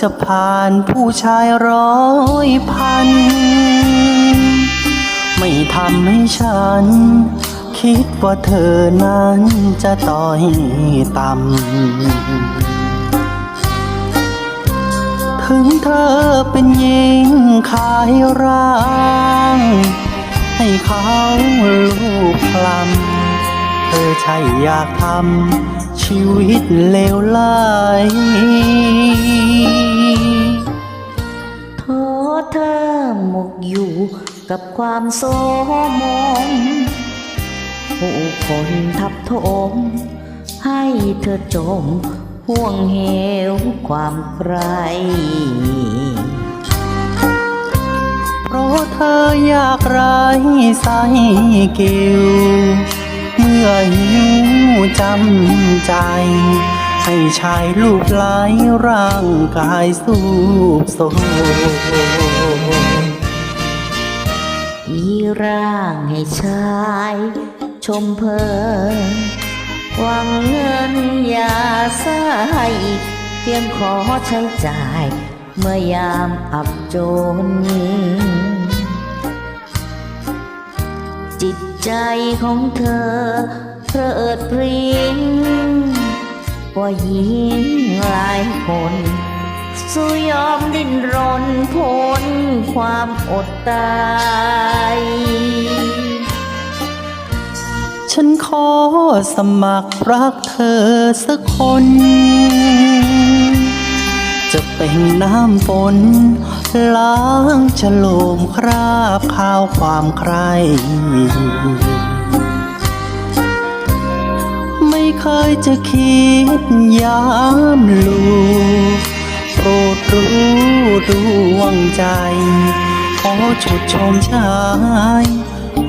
จะผ่านผู้ชายร้อยพัน ไม่ทำให้ฉัน คิดว่าเธอนั้นจะต้อยต่ำถึงเธอเป็นหญิงขายร่าง ให้เขาลูกคลำ ธอใช่อยากทำชีวิตเลวไหลโทษเธอหมกอยู่กับความโสมมผู้คนทับถมให้เธอจมห่วงเหวความใครเพราะเธออยากไร้สายกิว เมื่อหิวจำใจ ให้ชายลูกไหลร่างกายสูบโซอีร่างให้ชาย ชมเพลินหวังเงินอย่าสายเพียงขอใช้จ่าย เมื่อยามอับจน ใจของเธอเพลิดเพริงกว่าหญิงหลายคนสู้ยอมดิ้นรนพ้นความอดตาย ฉันขอสมัครรักเธอสักคน จะเป็นน้ำฝน ล้างฉโลมคราบข้าวความใคร ไม่เคยจะคิดยามลูโปรดรู้ดวงใจ ขอชดชมชาย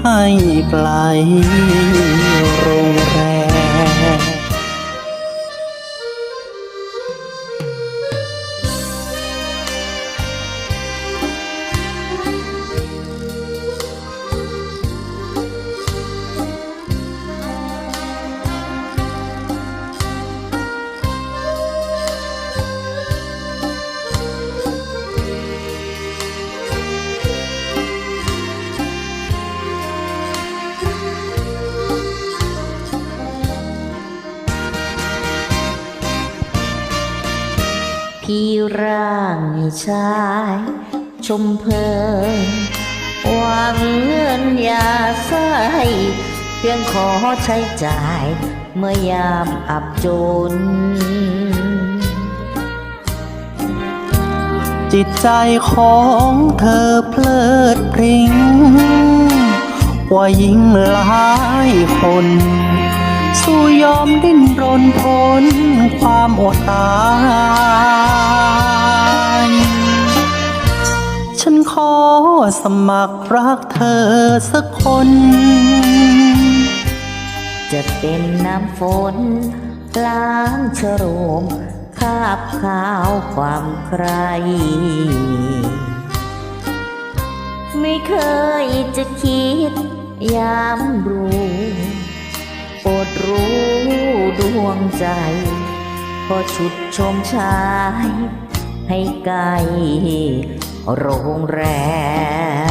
ให้ไกลโรงแรม พี่ร่างชาย ชมเพลินหวังเงินยาใส่เพียงขอใช้จ่าย เมื่อยามอับจน จิตใจของเธอเพลิดเพริงกว่ายิ่งหลายคน สู้ยอมดิ้นรนพ้นความอดตาย สมัครรักเธอสักคน จะเป็นน้ำฝน ล้างชโรมคาบขาวความใคร ไม่เคยจะคิดยามรู้โปรดรู้ดวงใจ พอชุดชมชายให้ไกล โรงแรม